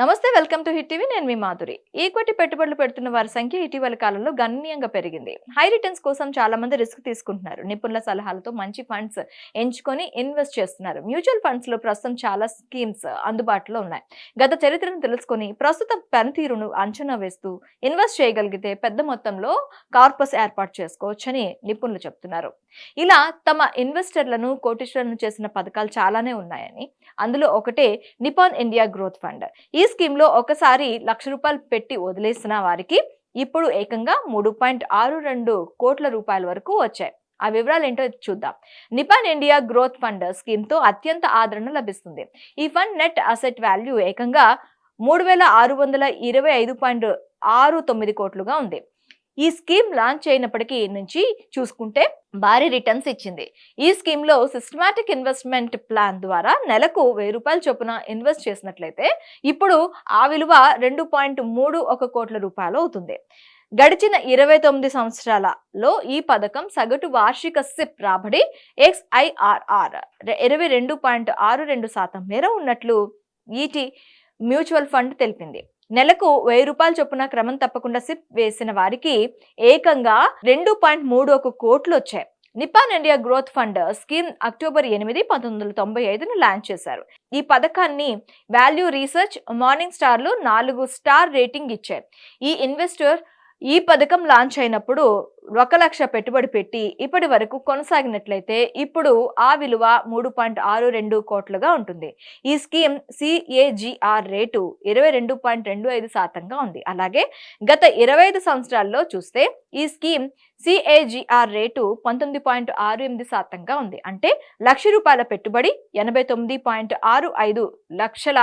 నమస్తే welcome to hit TV. నేను మీ Madhuri. Equity పెట్టుబడులు పెడుతున్న వారి సంఖ్య ఇటీవల కాలంలో గణనీయంగా పెరిగింది. హై రిటర్న్స్ కోసం చాలా మంది రిస్క్ తీసుకుంటున్నారు. నిపుణుల సలహాలతో మంచి ఫండ్స్ ఎంచుకొని ఇన్వెస్ట్ చేస్తున్నారు. మ్యూచువల్ ఫండ్స్లో ప్రస్తుతం చాలా స్కీమ్స్ అందుబాటులో ఉన్నాయి. గత చరిత్రను తెలుసుకొని ప్రస్తుత పనితీరును అంచనా వేస్తూ ఇన్వెస్ట్ చేయగలిగితే పెద్ద మొత్తంలో కార్పస్ ఏర్పాటు చేసుకోవచ్చని నిపుణులు చెప్తున్నారు. ఇలా తమ ఇన్వెస్టర్లను కోటీశ్వరులను చేసిన పథకాలు చాలానే ఉన్నాయని అందులో ఒకటే నిపాన్ ఇండియా గ్రోత్ ఫండ్. ఈ స్కీమ్లో ఒకసారి లక్ష రూపాయలు పెట్టి వదిలేసిన వారికి ఇప్పుడు ఏకంగా మూడు పాయింట్ ఆరు రెండు కోట్ల రూపాయల వరకు వచ్చాయి. ఆ వివరాలు ఏంటో చూద్దాం. నిపాన్ ఇండియా గ్రోత్ ఫండ్ స్కీమ్తో అత్యంత ఆదరణ లభిస్తుంది. ఈ ఫండ్ నెట్ అసెట్ వాల్యూ ఏకంగా మూడు వేల ఆరు వందల ఇరవై ఐదు పాయింట్ ఆరు తొమ్మిది కోట్లుగా ఉంది. ఈ స్కీమ్ లాంచ్ అయినప్పటికీ నుంచి చూసుకుంటే భారీ రిటర్న్స్ ఇచ్చింది. ఈ స్కీమ్లో సిస్టమాటిక్ ఇన్వెస్ట్మెంట్ ప్లాన్ ద్వారా నెలకు వెయ్యి రూపాయల చొప్పున ఇన్వెస్ట్ చేసినట్లయితే ఇప్పుడు ఆ విలువ రెండు పాయింట్ మూడు ఒక కోట్ల రూపాయలు అవుతుంది. గడిచిన ఇరవై తొమ్మిది సంవత్సరాలలో ఈ పథకం సగటు వార్షిక సిప్ రాబడి ఎక్స్ఐఆర్ఆర్ ఇరవై రెండు పాయింట్ ఆరు రెండు శాతం మేర ఉన్నట్లు ఈటీ మ్యూచువల్ ఫండ్ తెలిపింది. నెలకు వెయ్యి రూపాయల చొప్పున క్రమం తప్పకుండా సిప్ వేసిన వారికి ఏకంగా రెండు పాయింట్ మూడు ఒక కోట్లు వచ్చాయి. Nippon India growth fund scheme October ఎనిమిది పంతొమ్మిది వందల తొంభై ఐదును లాంచ్ చేశారు. ఈ పథకాన్ని వాల్యూ రీసెర్చ్ మార్నింగ్ స్టార్లు నాలుగు స్టార్ రేటింగ్ ఇచ్చాయి. ఈ ఇన్వెస్టర్ ఈ పథకం లాంచ్ అయినప్పుడు ఒక లక్ష పెట్టుబడి పెట్టి ఇప్పటి వరకు కొనసాగినట్లయితే ఇప్పుడు ఆ విలువ మూడు పాయింట్ ఆరు రెండు కోట్లుగా ఉంటుంది. ఈ స్కీమ్ సిఏజిఆర్ రేటు ఇరవై రెండు పాయింట్ రెండు ఐదు శాతంగా ఉంది. అలాగే గత ఇరవై ఐదు సంవత్సరాల్లో చూస్తే ఈ స్కీమ్ సిఏజిఆర్ రేటు పంతొమ్మిది పాయింట్ ఆరు ఎనిమిది శాతంగా ఉంది. అంటే లక్ష రూపాయల పెట్టుబడి ఎనభై తొమ్మిది పాయింట్ ఆరు ఐదు లక్షల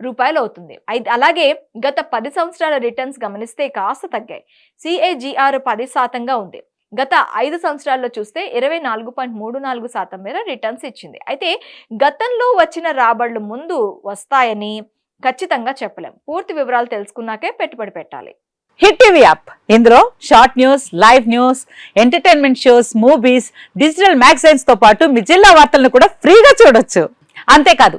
రూపాయలు అవుతుంది అయితే అలాగే గత పది సంవత్సరాల రిటర్న్స్ గమనిస్తే కాస్త తగ్గాయి. సిఏజీఆర్ పది శాతంగా ఉంది. గత ఐదు సంవత్సరాల్లో చూస్తే ఇరవై నాలుగు పాయింట్ మూడు నాలుగు శాతం మేర రిటర్న్స్ ఇచ్చింది. అయితే గతంలో వచ్చిన రాబడులు ముందు వస్తాయని ఖచ్చితంగా చెప్పలేం. పూర్తి వివరాలు తెలుసుకున్నాకే పెట్టుబడి పెట్టాలి. Hit TV app. ఇందులో short news live news entertainment shows movies digital మ్యాగజైన్స్తో పాటు మీ జిల్లా వార్తలను కూడా ఫ్రీగా చూడొచ్చు. అంతేకాదు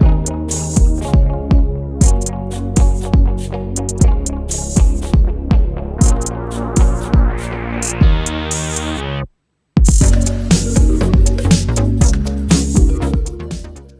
you